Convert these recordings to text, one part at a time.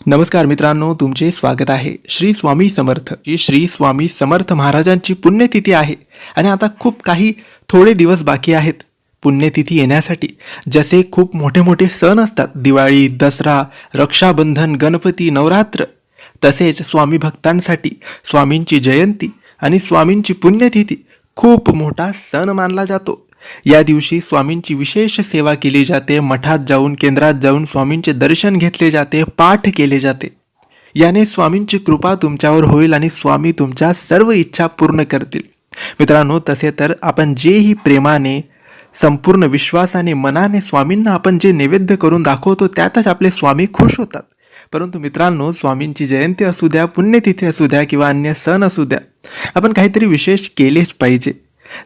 नमस्कार मित्रांनो तुमचे स्वागत आहे. श्री स्वामी समर्थ. ही श्री स्वामी समर्थ महाराजांची पुण्यतिथी आहे आणि आता खूप काही थोडे दिवस बाकी आहेत. पुण्यतिथी येण्यासाठी जसे खूप मोठे मोठे सण असतात दिवाळी दसरा रक्षाबंधन गणपती नवरात्र तसेच स्वामी भक्तांसाठी स्वामींची जयंती आणि स्वामींची पुण्यतिथी खूप मोठा सण मानला जातो. या दिवशी स्वामींची विशेष सेवा केली जाते मठात जाऊन केंद्रात जाऊन स्वामींचे दर्शन घेतले जाते पाठ केले जाते. याने स्वामींची कृपा तुमच्यावर होईल आणि स्वामी तुमच्या सर्व इच्छा पूर्ण करतील. मित्रांनो तसे तर आपण जेही प्रेमाने संपूर्ण विश्वासाने मनाने स्वामींना आपण जे नैवेद्य करून दाखवतो त्यातच आपले स्वामी खुश होतात. परंतु मित्रांनो स्वामींची जयंती असू द्या पुण्यतिथी असू द्या किंवा अन्य सण असू द्या आपण काहीतरी विशेष केलेच पाहिजे.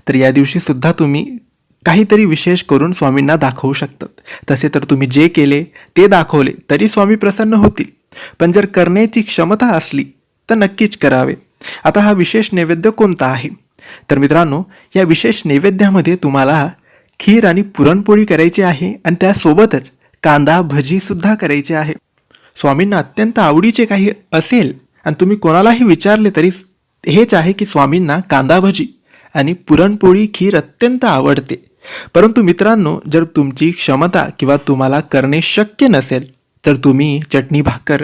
तर या दिवशी सुद्धा तुम्ही काहीतरी विशेष करून स्वामींना दाखवू शकतात. तसे तर तुम्ही जे केले ते दाखवले तरी स्वामी प्रसन्न होतील. पण जर करण्याची क्षमता असली तर नक्कीच करावे. आता हा विशेष नैवेद्य कोणता आहे? तर मित्रांनो या विशेष नैवेद्यामध्ये तुम्हाला खीर आणि पुरणपोळी करायची आहे आणि त्यासोबतच कांदा भजीसुद्धा करायची आहे. स्वामींना अत्यंत आवडीचे काही असेल आणि तुम्ही कोणालाही विचारले तरी हेच आहे की स्वामींना कांदा भजी आणि पुरणपोळी खीर अत्यंत आवडते. परंतु मित्रांनो जर तुमची क्षमता किंवा तुम्हाला करणे शक्य नसेल तर तुम्ही चटणी भाकर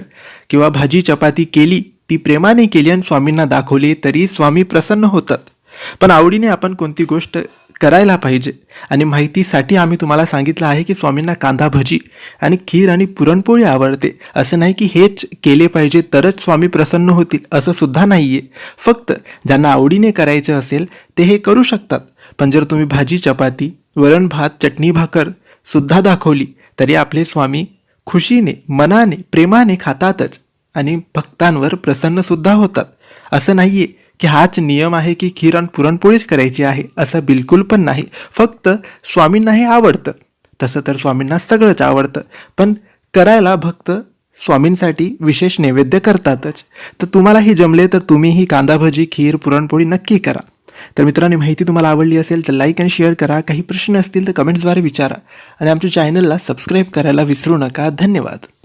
किंवा भाजी चपाती केली ती प्रेमाने केली आणि स्वामींना दाखवली तरी स्वामी प्रसन्न होतात. पण आवडीने आपण कोणती गोष्ट करायला पाहिजे आणि माहितीसाठी आम्ही तुम्हाला सांगितलं आहे की स्वामींना कांदा भजी आणि खीर आणि पुरणपोळी आवडते. असं नाही की हेच केले पाहिजे तरच स्वामी प्रसन्न होतील असं सुद्धा नाही आहे फक्त ज्यांना आवडीने करायचं असेल ते हे करू शकतात. पण जर तुम्ही भाजी चपाती वरण भात चटणी भाकर सुद्धा दाखवली तरी आपले स्वामी खुशीने मनाने प्रेमाने खातातच आणि भक्तांवर प्रसन्नसुद्धा होतात. असं नाही आहे की हाच नियम आहे की खीर आणि पुरणपोळीच करायची आहे असं बिलकुल पण नाही. फक्त स्वामींना हे आवडतं. तसं तर स्वामींना सगळंच आवडतं. पण करायला भक्त स्वामींसाठी विशेष नैवेद्य करतातच. तर तुम्हालाही जमले तर तुम्हीही कांदा भजी खीर पुरणपोळी नक्की करा. तर मित्रांनो माहिती तुम्हाला आवडली असेल तर लाईक आणि शेअर करा. काही प्रश्न असतील तर कमेंट्सद्वारे विचारा. आणि आमच्या चॅनलला सबस्क्राईब करायला विसरू नका. धन्यवाद.